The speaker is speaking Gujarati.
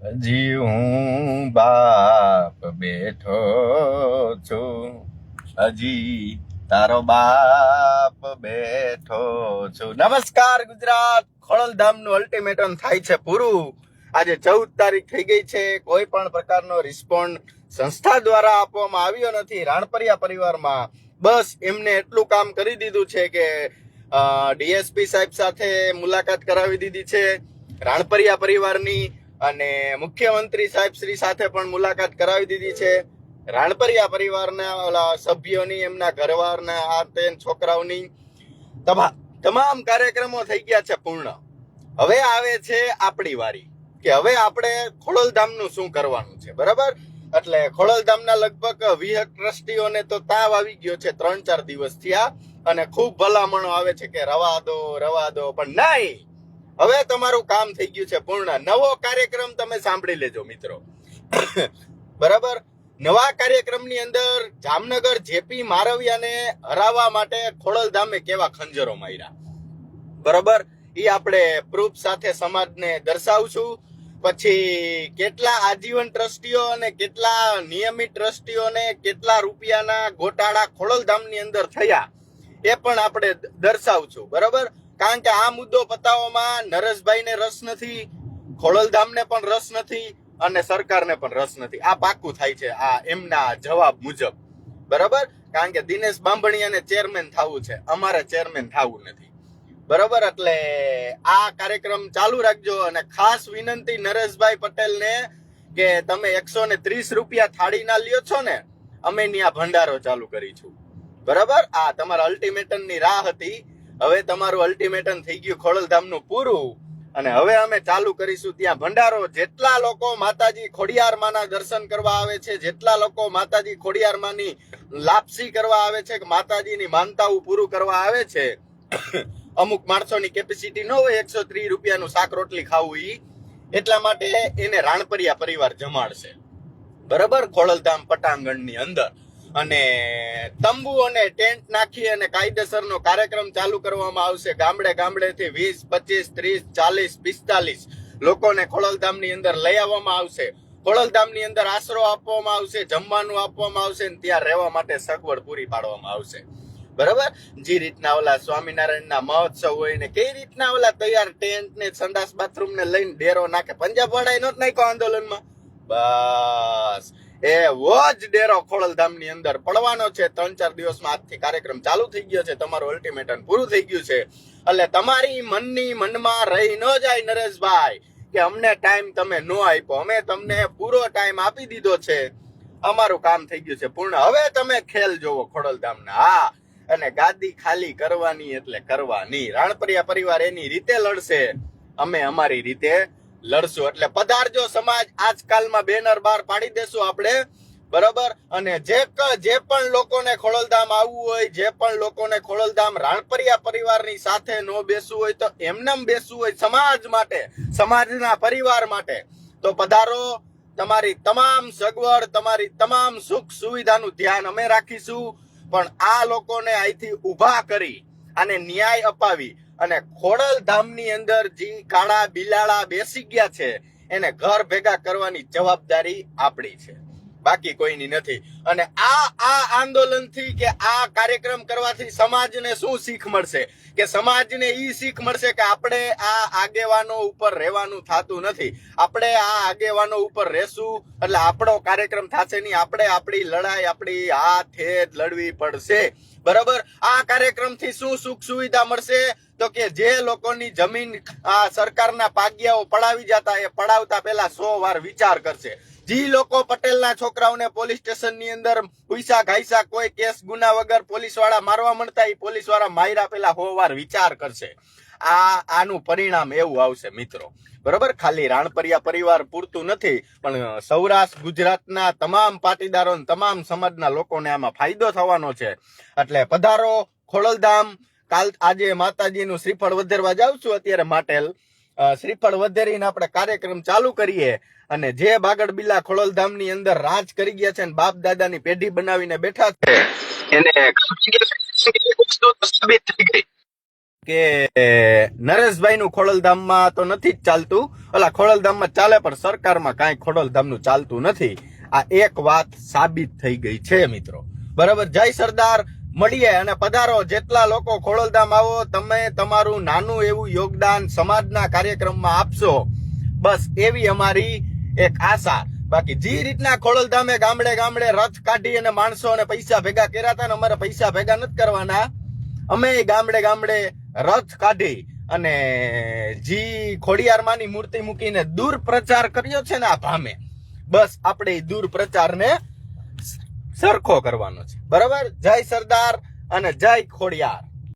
હજી હું બાપ બેઠો છું. હજી તારો બાપ બેઠો છું. નમસ્કાર ગુજરાત. ખોળલધામનું અલ્ટિમેટમ થાય છે પૂરું. આજે ચૌદ તારીખ થઈ ગઈ છે. કોઈ પણ પ્રકારનો રિસ્પોન્ડ સંસ્થા દ્વારા આપવામાં આવ્યો નથી. રાણપરિયા પરિવારમાં બસ એમને એટલું કામ કરી દીધું છે કે ડીએસપી સાહેબ સાથે મુલાકાત કરાવી દીધી છે. રાણપરિયા પરિવારની અને મુખ્યમંત્રી સાહેબ શ્રી સાથે પણ મુલાકાત કરાવી દીધી છે. રાણપરિયા પરિવારના ઓલા સભ્યોની, એમના ઘરવારના, આ તે છોકરાઓની તમા- તમામ કાર્યક્રમો થઈ ગયા છે પૂર્ણ. હવે આવે છે આપણી વારી, કે હવે આપણે ખોડલધામનું શું કરવાનું છે, બરાબર? એટલે ખોડલધામના લગભગ વીસ ટ્રસ્ટીઓને તો તાવ આવી ગયો છે ત્રણ ચાર દિવસ થયા અને ખૂબ ભલામણો આવે છે કે રવા દો રવા દો, પણ નહીં! હવે તમારું કામ થઈ ગયું છે પૂર્ણ. નવો કાર્યક્રમ તમે સાંભળી લેજો, મિત્રો. બરાબર? નવા કાર્યક્રમની અંદર જામનગર જેપી મારવિયાને હરાવવા માટે ખોડલધામે કેવા ખંજરો માર્યા. બરાબર? એ આપણે પ્રૂફ સાથે સમાજને દર્શાવશું. પછી કેટલા આજીવન ટ્રસ્ટીઓ અને કેટલા નિયમિત ટ્રસ્ટીઓને કેટલા રૂપિયાના ગોટાળા ખોડલધામની અંદર થયા, એ પણ આપણે દર્શાવશું. બરોબર? કારણ કે આ મુદ્દો પતાવવામાં નરેશભાઈને રસ નથી, ખોડલધામને પણ રસ નથી અને સરકારને પણ રસ નથી. આ પાક્કું થાય છે, આ એમના જવાબ મુજબ. બરાબર? કારણ કે દિનેશ બાંભણિયાને ચેરમેન થવું છે. અમારે ચેરમેન થવું નથી. બરાબર? એટલે આ કાર્યક્રમ ચાલુ રાખજો અને ખાસ વિનંતી નરેશભાઈ પટેલને કે તમે એકસો ને ત્રીસ રૂપિયા થાળીના લ્યો છો ને, અમે ત્યાં ભંડારો ચાલુ કરીશું. બરાબર? આ તમારા અલ્ટિમેટમની રાહ હતી. હવે તમારું અલ્ટિમેટમ થઈ ગયું ખોડલધામનું પૂરું. અને હવે અમે ચાલુ કરીશું ત્યાં ભંડારો. જેટલા લોકો માતાજી ખોડિયાર માના દર્શન કરવા આવે છે, જેટલા લોકો માતાજી ખોડિયાર માની લાપસી કરવા આવે છે, કે માતાજીની માનતાઓ પૂરું કરવા આવે છે, અમુક માણસોની કેપેસિટી ન હોય, એકસો ત્રીસ રૂપિયાનું શાક રોટલી ખાવું ઈ, એટલા માટે એને રાણપરિયા પરિવાર જમાડશે. બરાબર? ખોડલધામ પટાંગણની અંદર. અને તંબુ અને ટેન્ટ નાખી અને કાયદેસરનો કાર્યક્રમ ચાલુ કરવામાં આવશે. ગામડે ગામડેથી વીસ, પચીસ, ત્રીસ, ચાલીસ, પિસ્તાલીસ લોકોને ખોડલધામની અંદર લઈ આવવામાં આવશે. ખોડલધામની અંદર આશરો આપવામાં આવશે, જમવાનું આપવામાં આવશે અને ત્યાં રહેવા માટે સગવડ પૂરી પાડવામાં આવશે. બરાબર? જે રીતના ઓલા સ્વામિનારાયણના મહોત્સવ હોય ને કઈ રીતના ઓલા તૈયાર ટેન્ટ ને સંડાસ બાથરૂમ ને લઈને ડેરો નાખે? પંજાબ વાળા નહોત નાખ્યો આંદોલનમાં? બસ. એવો જ ડેરો ખોડલધામની અંદર પડવાનો છે. ત્રણ ચાર દિવસમાં આજથી કાર્યક્રમ ચાલુ થઈ ગયો છે. તમારું અલ્ટિમેટમ પૂરું થઈ ગયું છે. એટલે તમારી મનની મનમાં રહી ન જાય નરેશભાઈ, કે અમને ટાઈમ તમે નો આપ્યો. અમે તમને પૂરો ટાઈમ આપી દીધો છે. અમારું કામ થઈ ગયું છે. પૂર્ણ. હવે તમે ખેલ જોવો ખોડલધામના. હા. અને ગાદી ખાલી કરવાની એટલે કરવાની. રાણપરિયા પરિવાર એની રીતે લડશે. અમે અમારી રીતે લડશું. એટલે પધારજો સમાજ, આજકાલમાં બેનર બહાર પાડી દેશું આપણે. બરાબર? અને જે જે પણ લોકોને ખોડલધામ આવવું હોય, જે પણ લોકોને ખોડલધામ રાણપરિયા પરિવારની સાથે ન બેસવું હોય, તો એમનેમ બેસવું હોય સમાજ માટે, સમાજના પરિવાર માટે. તો પધારો. તમારી તમામ સગવડ, તમારી તમામ સુખ સુવિધાનું ધ્યાન અમે રાખીશું. પણ આ લોકોને અહીંથી ઊભા કરી અને ન્યાય અપાવી. અને ખોડલ ધામની અંદર જે કાળા બિલાડા બેસી ગયા છે, એને ઘર ભેગા કરવાની જવાબદારી આપણી છે. બાકી કોઈની નથી. અને આ આ આંદોલનથી કે આ કાર્યક્રમ કરવાથી સમાજને શું શીખ મળશે? કે સમાજને એ શીખ મળશે કે આપણે આ આગેવાનો ઉપર રહેવાનું થતું નથી. આપણે આ આગેવાનો ઉપર રહેશું, એટલે આપણો કાર્યક્રમ થશે નહીં. આપણે આપણી લડાઈ, આપણી હાથે જ લડવી પડશે. બરાબર? આ કાર્યક્રમથી શું સુખ સુવિધા મળશે? તો કે જે લોકોની જમીન આ સરકારના પાગ્યાઓ પડાવી જતા એ પડાવતા પહેલા સો વાર વિચાર કરશે. જી લોકો પટેલના છોકરાઓને પોલીસ સ્ટેશનની અંદર પૈસા ઘાયસા કોઈ કેસ ગુના વગર પોલીસવાળા મારવા મળતા એ પોલીસવાળા માર્યા પેલા હોવાર વિચાર કરશે. આ, આનું પરિણામ એવું આવશે મિત્રો. બરોબર? ખાલી રાણપરિયા પરિવાર પૂરતું નથી, પણ સૌરાષ્ટ્ર, ગુજરાતના તમામ પાટીદારો તમામ સમાજના લોકોને આમાં ફાયદો થવાનો છે. એટલે પધારો ખોડલધામ. કાલ આજે માતાજીનું શ્રીફળ વધેરવા જાઉં છું અત્યારે માટેલ. શ્રીફળ વધેરીને આપણે કાર્યક્રમ ચાલુ કરીએ. અને જે બાગડ બિલ્લા ખોડલધામની અંદર રાજ કરી ગયા છે બાપ દાદાની પેઢી બનાવીને બેઠા છે, એને કે નરેશભાઈ નું ખોડલધામમાં તો નથી જ ચાલતું. ઓલા ખોડલધામમાં ચાલે પણ સરકારમાં કાંઈ ખોડલધામનું ચાલતું નથી. આ એક વાત સાબિત થઈ ગઈ છે, મિત્રો. બરાબર? જય સરદાર, મળીએ અને પધારો. જેટલા લોકો ખોડલધામ આવો, તમે તમારું નાનું એવું યોગદાન સમાજના કાર્યક્રમમાં આપશો. બસ એવી અમારી એક આશા. બાકી જે રીતના ખોડલધામે ગામડે ગામડે રથ કાઢી અને માણસો અને પૈસા ભેગા કર્યા હતા ને અમારે પૈસા ભેગા નથી કરવાના, અમે ગામડે ગામડે રથ કાઢી અને જી ખોડિયારમાંની મૂર્તિ મૂકીને દૂર પ્રચાર કર્યો છે ને આ ભામે, બસ આપણે દૂર પ્રચારને સરખો કરવાનો છે. બરાબર? જય સરદાર અને જય ખોડિયાર.